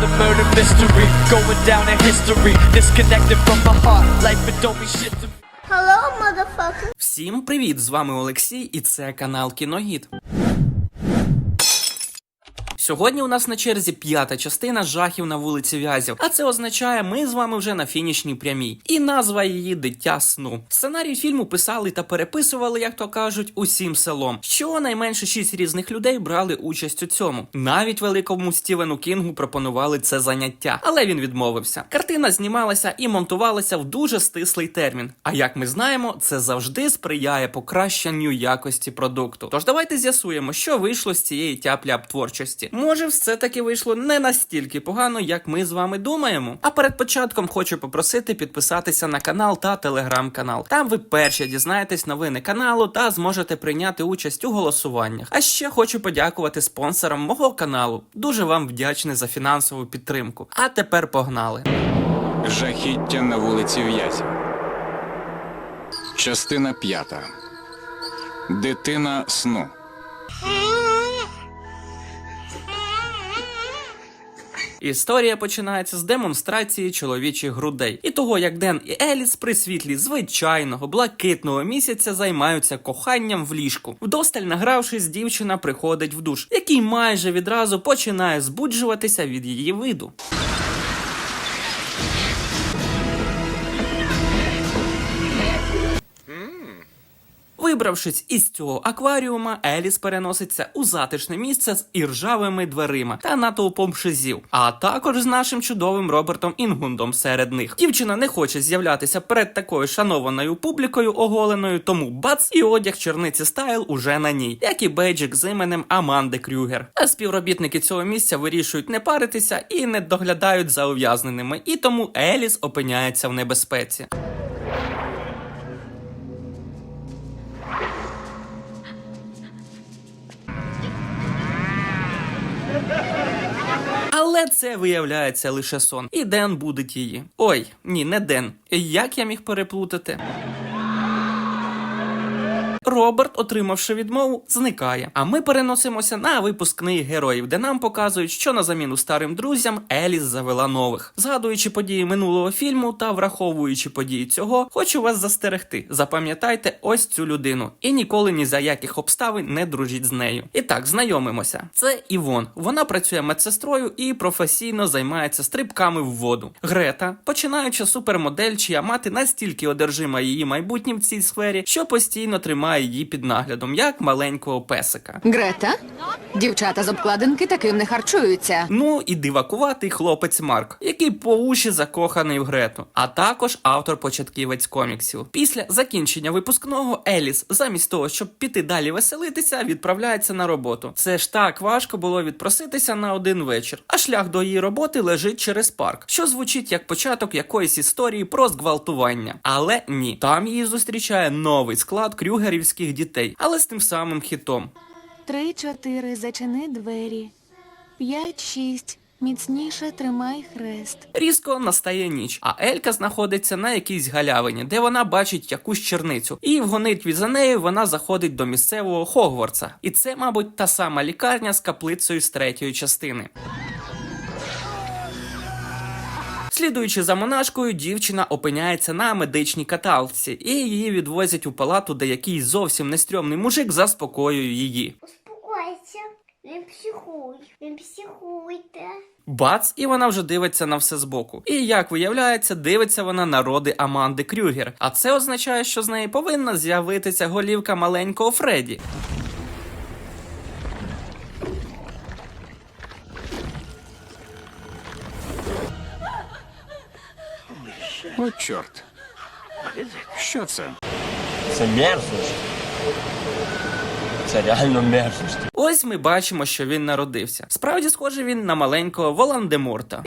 the murder mystery, going down in history. Disconnected from my heart, life it don't mean shit to me. Hello, motherfucker. Всім привіт! З вами Олексій, і це канал Кіногід. Сьогодні у нас на черзі п'ята частина жахів на вулиці В'язів, а це означає, ми з вами вже на фінішній прямій. І назва її Дитя сну. Сценарій фільму писали та переписували, як то кажуть, усім селом. Щонайменше шість різних людей брали участь у цьому. Навіть великому Стівену Кінгу пропонували це заняття, але він відмовився. Картина знімалася і монтувалася в дуже стислий термін. А як ми знаємо, це завжди сприяє покращенню якості продукту. Тож давайте з'ясуємо, що вийшло з цієї тяпля творчості. Може, все таки вийшло не настільки погано, як ми з вами думаємо. А перед початком хочу попросити підписатися на канал та телеграм-канал. Там ви перші дізнаєтесь новини каналу та зможете прийняти участь у голосуваннях. А ще хочу подякувати спонсорам мого каналу. Дуже вам вдячний за фінансову підтримку. А тепер погнали. Жахіття на вулиці В'язів. Частина п'ята. Дитина сну. Історія починається з демонстрації чоловічих грудей і того, як Ден і Еліс при світлі звичайного блакитного місяця займаються коханням в ліжку. Вдосталь награвшись, дівчина приходить в душ, який майже відразу починає збуджуватися від її виду. Вибравшись із цього акваріума, Еліс переноситься у затишне місце з іржавими дверима та натовпом шизів, а також з нашим чудовим Робертом Інгундом серед них. Дівчина не хоче з'являтися перед такою шанованою публікою оголеною, тому бац і одяг черниці стайл уже на ній, як і бейджик з іменем Аманди Крюгер. А співробітники цього місця вирішують не паритися і не доглядають за ув'язненими, і тому Еліс опиняється в небезпеці. Але це виявляється лише сон. І Ден будить її. Ой, ні, не Ден. Як я міг переплутати? Роберт, отримавши відмову, зникає. А ми переносимося на випускний героїв, де нам показують, що на заміну старим друзям Еліс завела нових. Згадуючи події минулого фільму та враховуючи події цього, хочу вас застерегти. Запам'ятайте ось цю людину і ніколи ні за яких обставин не дружіть з нею. І так, знайомимося. Це Івон. Вона працює медсестрою і професійно займається стрибками в воду. Грета, починаюча супермодель, чия мати настільки одержима її майбутнім в цій сфері, що постійно тримає її під наглядом, як маленького песика. Грета? Дівчата з обкладинки таким не харчуються. Ну і дивакуватий хлопець Марк, який по уші закоханий в Грету, а також автор-початківець коміксів. Після закінчення випускного Еліс, замість того, щоб піти далі веселитися, відправляється на роботу. Це ж так важко було відпроситися на один вечір, а шлях до її роботи лежить через парк, що звучить як початок якоїсь історії про зґвалтування. Але ні, там її зустрічає новий склад крюгерівських дітей, але з тим самим хітом. Три, чотири, зачини двері. П'ять, шість. Міцніше тримай хрест. Різко настає ніч, а Елька знаходиться на якійсь галявині, де вона бачить якусь черницю, і в гонитві за нею вона заходить до місцевого Хогвартса. І це, мабуть, та сама лікарня з каплицею з третьої частини. Слідуючи за монашкою, дівчина опиняється на медичній каталці, і її відвозять у палату, де якийсь зовсім нестрьомний мужик заспокоює її. Успокойся. Не психуй. Не психуйте. Бац, і вона вже дивиться на все збоку. І як виявляється, дивиться вона на роди Аманди Крюгер. А це означає, що з неї повинна з'явитися голівка маленького Фредді. О, чорт. Що це? Це мерзость. Це реально мерзость. Ось ми бачимо, що він народився. Справді схоже він на маленького Волан-де-Морта.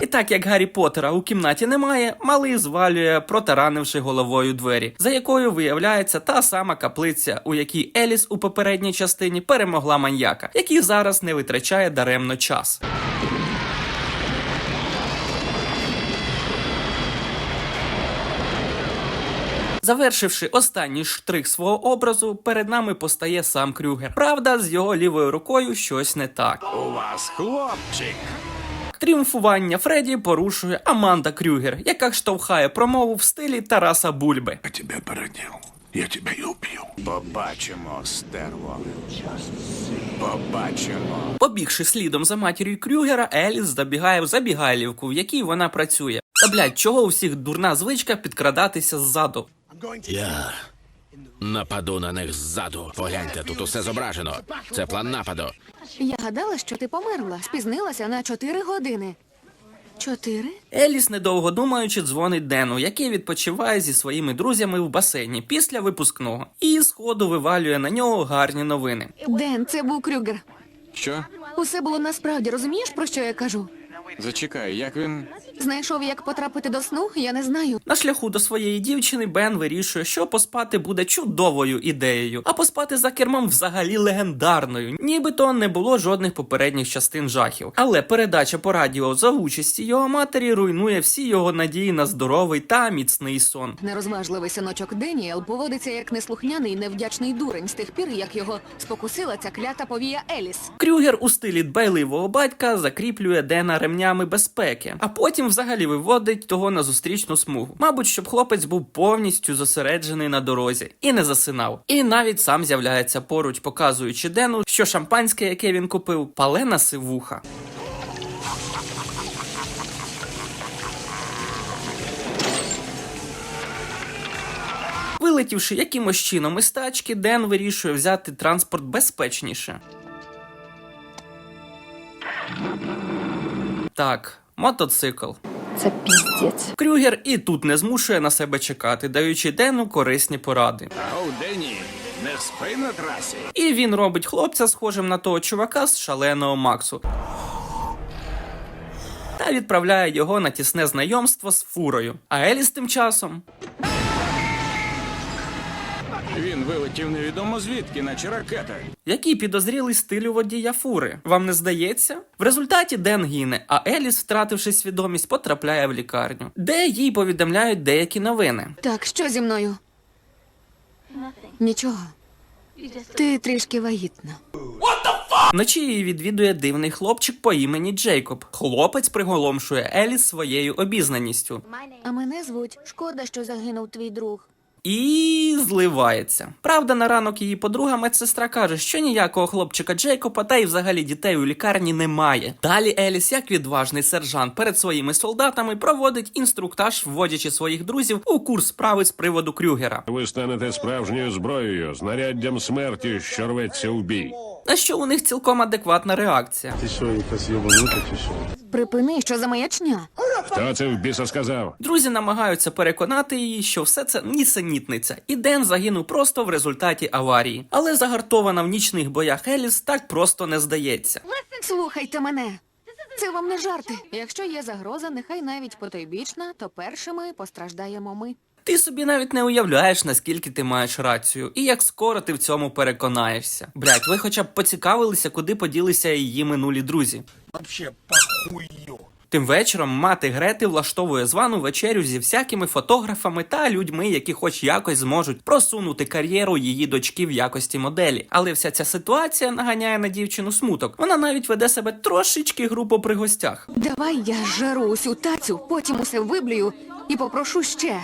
І так як Гаррі Поттера у кімнаті немає, малий звалює, протаранивши головою двері, за якою виявляється та сама каплиця, у якій Еліс у попередній частині перемогла маньяка, який зараз не витрачає даремно час. Завершивши останній штрих свого образу, перед нами постає сам Крюгер. Правда, з його лівою рукою щось не так. У вас хлопчик. Тріумфування Фредді порушує Аманда Крюгер, яка штовхає промову в стилі Тараса Бульби. Я тебя породил. Я тебя и убью. Побачимо, стерво. Побачимо. Побігши слідом за матір'ю Крюгера, Еліс забігає в забігайлівку, в якій вона працює. Та блядь, чого у всіх дурна звичка підкрадатися ззаду? Я нападу на них ззаду. Погляньте, тут усе зображено. Це план нападу. Я гадала, що ти померла, спізнилася на чотири години. Чотири? Еліс, недовго думаючи, дзвонить Дену, який відпочиває зі своїми друзями в басейні після випускного, і сходу вивалює на нього гарні новини. Ден, це був Крюгер. Що? Усе було насправді, розумієш, про що я кажу? Зачекай, як він. Знайшов, як потрапити до сну, я не знаю. На шляху до своєї дівчини Бен вирішує, що поспати буде чудовою ідеєю, а поспати за кермом взагалі легендарною. Нібито не було жодних попередніх частин жахів. Але передача по радіо за участі його матері руйнує всі його надії на здоровий та міцний сон. Нерозважливий синочок Деніел поводиться як неслухняний невдячний дурень з тих пір, як його спокусила ця клята повія Еліс. Крюгер у стилі дбайливого батька закріплює Дена ремнями безпеки, а потім взагалі виводить того на зустрічну смугу. Мабуть, щоб хлопець був повністю зосереджений на дорозі і не засинав. І навіть сам з'являється поруч, показуючи Дену, що шампанське, яке він купив, палена сивуха. Вилетівши якимось чином із тачки, Ден вирішує взяти транспорт безпечніше. Так, мотоцикл. Це піздець. Крюгер і тут не змушує на себе чекати, даючи Дену корисні поради. Оу, Дені, не спи на трасі. І він робить хлопця схожим на того чувака з шаленого Максу. Та відправляє його на тісне знайомство з фурою. А Еліс тим часом Він вилетів невідомо звідки, наче ракета. Який підозрілий стиль у водія фури. Вам не здається? В результаті Ден гине, а Еліс, втративши свідомість, потрапляє в лікарню, де їй повідомляють деякі новини. Так, що зі мною? Нічого. Ти трішки вагітна. Вночі її відвідує дивний хлопчик по імені Джейкоб. Хлопець приголомшує Еліс своєю обізнаністю А мене звуть Шкода, що загинув твій друг. І зливається. Правда, на ранок її подруга медсестра каже, що ніякого хлопчика Джейкоба та й взагалі дітей у лікарні немає. Далі Еліс, як відважний сержант, перед своїми солдатами проводить інструктаж, вводячи своїх друзів у курс справи з приводу Крюгера. Ви станете справжньою зброєю, знаряддям смерті, що рветься у бій. На що у них цілком адекватна реакція. Ти що, якась йобанута чи що? Припини, що за маячня. Хто це в біса сказав? Друзі намагаються переконати її, що все це нісенітниця, і Ден загинув просто в результаті аварії. Але загартована в нічних боях Еліс так просто не здається. Слухайте мене. Це вам не жарти. Якщо є загроза, нехай навіть потойбічна, то першими постраждаємо ми. Ти собі навіть не уявляєш, наскільки ти маєш рацію, і як скоро ти в цьому переконаєшся. Блять, ви хоча б поцікавилися, куди поділися її минулі друзі. Тим вечором мати Грети влаштовує звану вечерю зі всякими фотографами та людьми, які хоч якось зможуть просунути кар'єру її дочки в якості моделі. Але вся ця ситуація наганяє на дівчину смуток. Вона навіть веде себе трошечки грубо при гостях. Давай я жару усю тацю, потім усе виблюю і попрошу ще.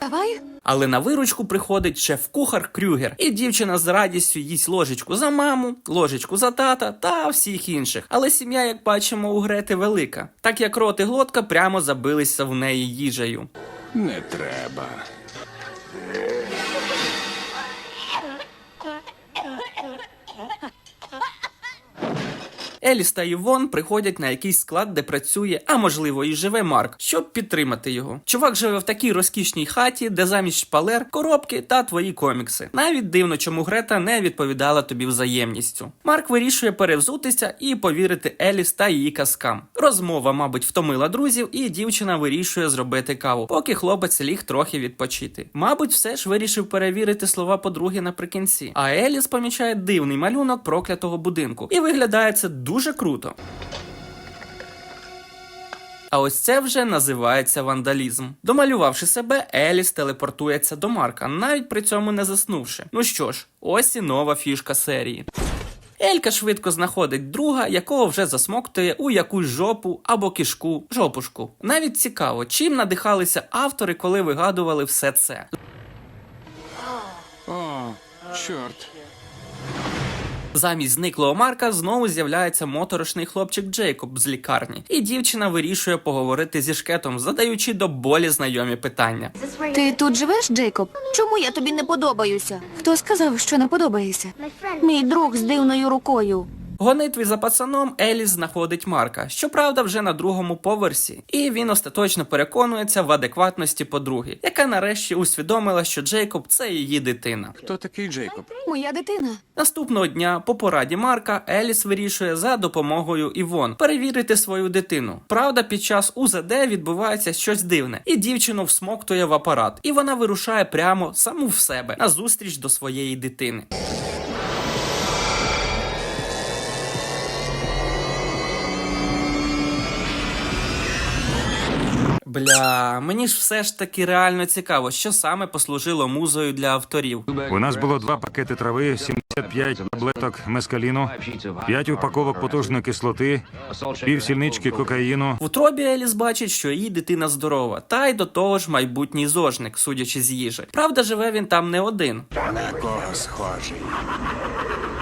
Давай? Але на виручку приходить шеф-кухар Крюгер, і дівчина з радістю їсть ложечку за маму, ложечку за тата та всіх інших. Але сім'я, як бачимо, у Грети велика, так як рот і глотка прямо забилися в неї їжею. Не треба. Еліс та Івон приходять на якийсь склад, де працює, а можливо і живе Марк, щоб підтримати його. Чувак живе в такій розкішній хаті, де замість шпалер, коробки та твої комікси. Навіть дивно, чому Грета не відповідала тобі взаємністю. Марк вирішує перевзутися і повірити Еліс та її казкам. Розмова, мабуть, втомила друзів, і дівчина вирішує зробити каву, поки хлопець ліг трохи відпочити. Мабуть, все ж вирішив перевірити слова подруги наприкінці. А Еліс помічає дивний малюнок проклятого будинку, і виглядає це дуже круто. А ось це вже називається вандалізм. Домалювавши себе, Еліс телепортується до Марка, навіть при цьому не заснувши. Ну що ж, ось і нова фішка серії. Елька швидко знаходить друга, якого вже засмоктує у якусь жопу або кишку, жопушку. Навіть цікаво, чим надихалися автори, коли вигадували все це. О, чорт. Замість зниклого Марка знову з'являється моторошний хлопчик Джейкоб з лікарні, і дівчина вирішує поговорити зі шкетом, задаючи до болі знайомі питання. Ти тут живеш, Джейкоб? Чому я тобі не подобаюся? Хто сказав, що не подобаєшся? Мій друг з дивною рукою. В гонитві за пацаном Еліс знаходить Марка, щоправда, вже на другому поверсі, і він остаточно переконується в адекватності подруги, яка нарешті усвідомила, що Джейкоб це її дитина. Хто такий Джейкоб? Моя дитина. Наступного дня, по пораді Марка, Еліс вирішує за допомогою Івон перевірити свою дитину. Правда, під час УЗД відбувається щось дивне, і дівчину всмоктує в апарат, і вона вирушає прямо саму в себе на зустріч до своєї дитини. Бля, мені ж все ж таки реально цікаво, що саме послужило музою для авторів. У нас було два пакети трави, 75 таблеток мескаліну, 5 упаковок потужної кислоти, пів сільнички кокаїну. В утробі Еліс бачить, що її дитина здорова, та й до того ж майбутній зожник, судячи з їжі. Правда, живе він там не один. На кого схожий?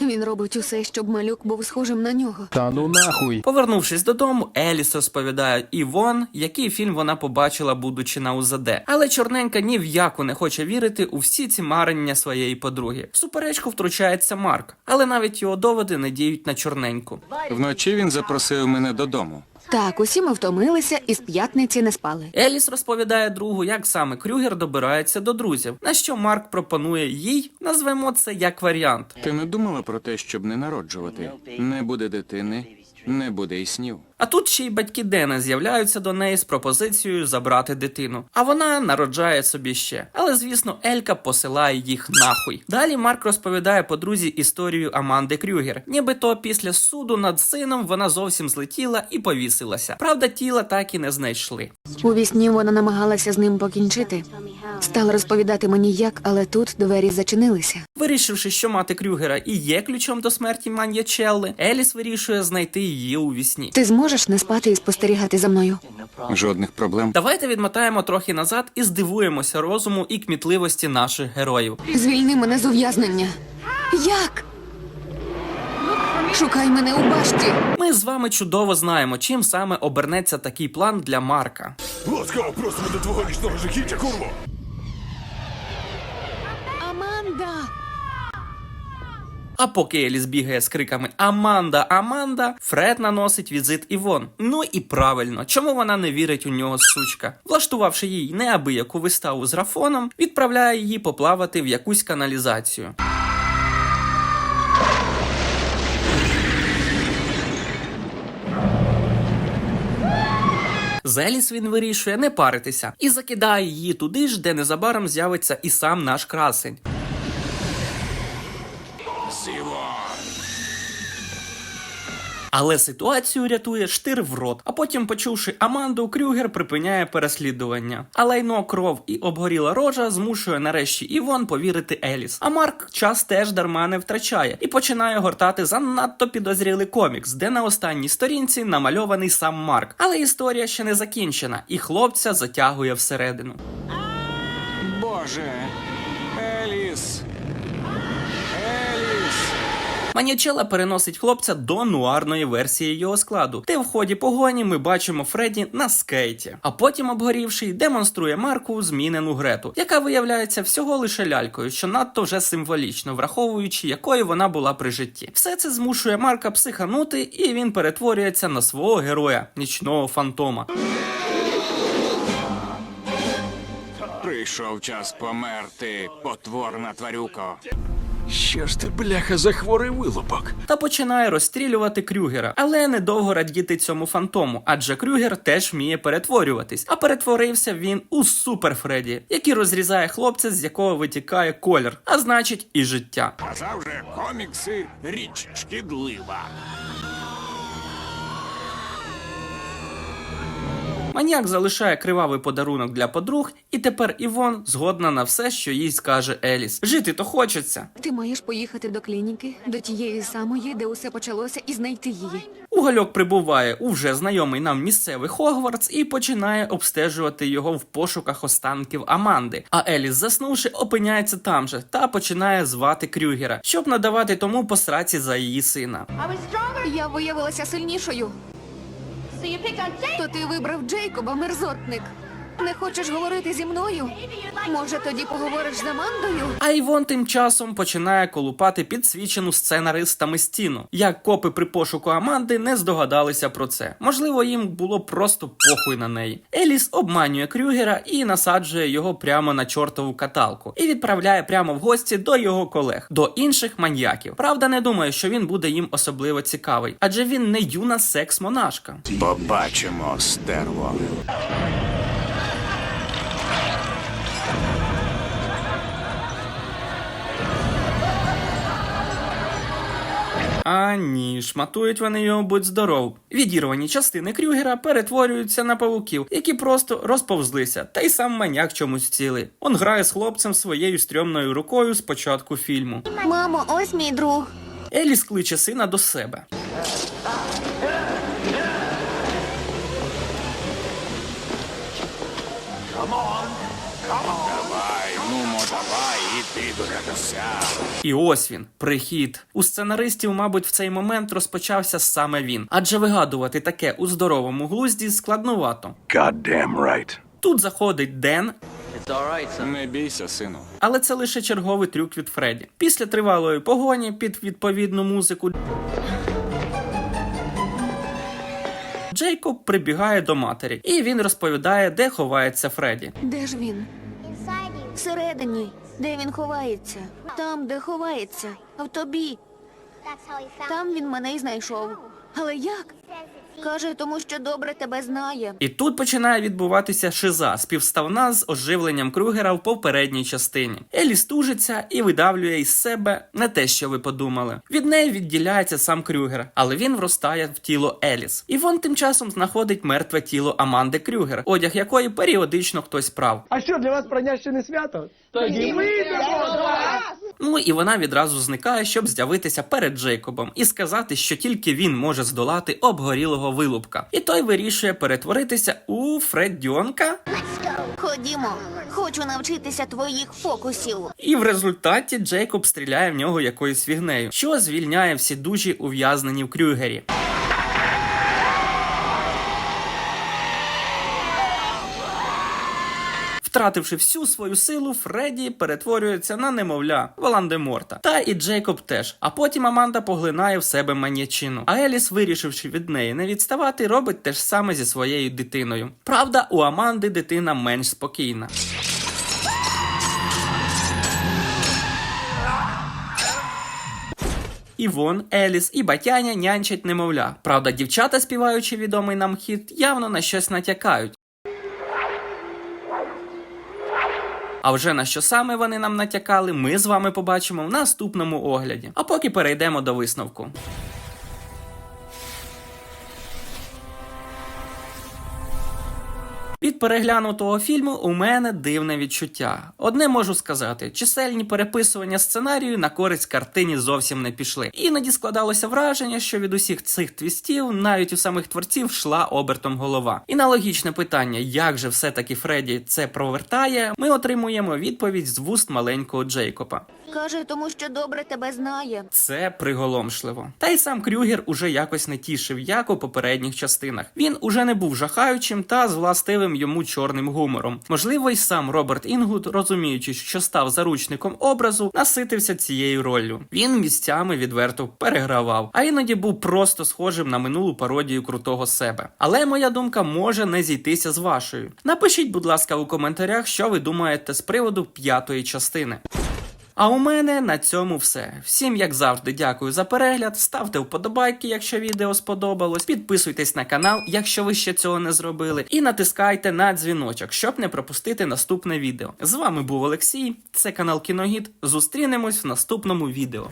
Він робить усе, щоб малюк був схожим на нього. Та ну нахуй. Повернувшись додому, Еліс розповідає Івон, який фільм вона побачила, будучи на УЗД. Але чорненька ні в яку не хоче вірити у всі ці марення своєї подруги. В суперечку втручається Марк, але навіть його доводи не діють на чорненьку. Вночі він запросив мене додому. Так, усі ми втомилися і з п'ятниці не спали. Еліс розповідає другу, як саме Крюгер добирається до друзів, на що Марк пропонує їй, назвемо це як варіант. Ти не думала про те, щоб не народжувати? Не буде дитини, не буде і снів. А тут ще й батьки Дена з'являються до неї з пропозицією забрати дитину. А вона народжає собі ще. Але звісно, Елька посилає їх нахуй. Далі Марк розповідає подрузі історію Аманди Крюгер. Нібито після суду над сином вона зовсім злетіла і повісилася. Правда, тіла так і не знайшли. У вісні вона намагалася з ним покінчити. Стала розповідати мені як, але тут двері зачинилися. Вирішивши, що мати Крюгера і є ключом до смерті Маньячелли, Еліс вирішує знайти її у вісні. Ти зможеш не спати і спостерігати за мною. Жодних проблем. Давайте відмотаємо трохи назад і здивуємося розуму і кмітливості наших героїв. Звільни мене з ув'язнення. Як? Шукай мене у башті. Ми з вами чудово знаємо, чим саме обернеться такий план для Марка. Ласкаво просимо до твого нічного жахіття, курво! Аманда! А поки Еліс бігає з криками Аманда, Аманда, Фред наносить візит Івон. Ну і правильно, чому вона не вірить у нього сучка? Влаштувавши їй неабияку виставу з Рафоном, відправляє її поплавати в якусь каналізацію. З Еліс він вирішує не паритися і закидає її туди ж, де незабаром з'явиться і сам наш красень. Але ситуацію рятує штир в рот. А потім, почувши Аманду, Крюгер припиняє переслідування. А лайно кров і обгоріла рожа змушує нарешті Івон повірити Еліс. А Марк час теж дарма не втрачає і починає гортати занадто підозрілий комікс, де на останній сторінці намальований сам Марк. Але історія ще не закінчена, і хлопця затягує всередину. Боже. Еліс. Еліс. Манічела переносить хлопця до нуарної версії його складу, де в ході погоні ми бачимо Фредді на скейті. А потім, обгорівший, демонструє Марку змінену Грету, яка виявляється всього лише лялькою, що надто вже символічно, враховуючи, якою вона була при житті. Все це змушує Марка психанути, і він перетворюється на свого героя, нічного фантома. Прийшов час померти, потворна тварюко. Що ж ти, бляха, за хворий вилупок? та починає розстрілювати Крюгера. Але недовго радіти цьому фантому, адже Крюгер теж вміє перетворюватись. А перетворився він у Супер Фредді, який розрізає хлопця, з якого витікає колір, а значить і життя. Казав же, комікси річ шкідлива. Маніяк залишає кривавий подарунок для подруг, і тепер Івон згодна на все, що їй скаже Еліс. Жити то хочеться. Ти маєш поїхати до клініки, до тієї самої, де усе почалося, і знайти її. Угольок прибуває у вже знайомий нам місцевий Хогвартс і починає обстежувати його в пошуках останків Аманди. А Еліс, заснувши, опиняється там же та починає звати Крюгера, щоб надавати тому посраці за її сина. Я виявилася сильнішою. То ти вибрав Джейкоба, мерзотник. Не хочеш говорити зі мною? Може, тоді поговориш з Амандою? А Івон тим часом починає колупати підсвічену сценаристами стіну. Як копи при пошуку Аманди не здогадалися про це. Можливо, їм було просто похуй на неї. Еліс обманює Крюгера і насаджує його прямо на чортову каталку і відправляє прямо в гості до його колег, до інших маньяків. Правда, не думаю, що він буде їм особливо цікавий, адже він не юна секс-монашка. Побачимо, стерво. А ні, шматують вони його будь здоров. Відірвані частини Крюгера перетворюються на павуків, які просто розповзлися, та й сам маняк чомусь цілий. Он грає з хлопцем своєю стрьомною рукою з початку фільму. Мамо, ось мій друг. Еліс кличе сина до себе. І ось він, прихід. У сценаристів, мабуть, в цей момент розпочався саме він, адже вигадувати таке у здоровому глузді складнувато. Goddamn right. Тут заходить Ден, Не бійся, сину. але це лише черговий трюк від Фредді. Після тривалої погоні під відповідну музику. Джейкоб прибігає до матері, і він розповідає, де ховається Фредді. Де ж він? Всередині. Де він ховається? Там, де ховається. В тобі. Там він мене й знайшов. Але як? Каже, тому що добре тебе знає. І тут починає відбуватися шиза, співставна з оживленням Крюгера в попередній частині. Елі стужиться і видавлює із себе не те, що ви подумали. Від неї відділяється сам Крюгер, але він вростає в тіло Еліс. І вон тим часом знаходить мертве тіло Аманди Крюгер, одяг якої періодично хтось прав. А що для вас прийняще не свято? Тоді ми Ну і вона відразу зникає, щоб з'явитися перед Джейкобом і сказати, що тільки він може здолати обгорілого вилупка. І той вирішує перетворитися у Фреддьонка. Ходімо. Хочу навчитися твоїх фокусів. І в результаті Джейкоб стріляє в нього якоюсь фігнею, що звільняє всі дужі ув'язнені в Крюгері. Втративши всю свою силу, Фредді перетворюється на немовля Волан-де-Морта. Та і Джейкоб теж. А потім Аманда поглинає в себе маньячину. А Еліс, вирішивши від неї не відставати, робить те ж саме зі своєю дитиною. Правда, у Аманди дитина менш спокійна. Івон, Еліс і Батяня нянчать немовля. Правда, дівчата, співаючи відомий нам хіт, явно на щось натякають. А вже на що саме вони нам натякали, ми з вами побачимо в наступному огляді. А поки перейдемо до висновку. Від переглянутого фільму у мене дивне відчуття. Одне можу сказати: чисельні переписування сценарію на користь картині зовсім не пішли. Іноді складалося враження, що від усіх цих твістів навіть у самих творців йшла обертом голова. І на логічне питання, як же все-таки Фредді це провертає, ми отримуємо відповідь з вуст маленького Джейкоба. Каже, тому що добре тебе знає. Це приголомшливо. Та й сам Крюгер уже якось не тішив, як у попередніх частинах. Він уже не був жахаючим та з властивим йому чорним гумором. Можливо, й сам Роберт Інгуд, розуміючи, що став заручником образу, наситився цією роллю. Він місцями відверто перегравав, а іноді був просто схожим на минулу пародію крутого себе. Але моя думка може не зійтися з вашою. Напишіть, будь ласка, у коментарях, що ви думаєте з приводу п'ятої частини. А у мене на цьому все. Всім, як завжди, дякую за перегляд. Ставте вподобайки, якщо відео сподобалось. Підписуйтесь на канал, якщо ви ще цього не зробили. І натискайте на дзвіночок, щоб не пропустити наступне відео. З вами був Олексій, це канал Кіногід. Зустрінемось в наступному відео.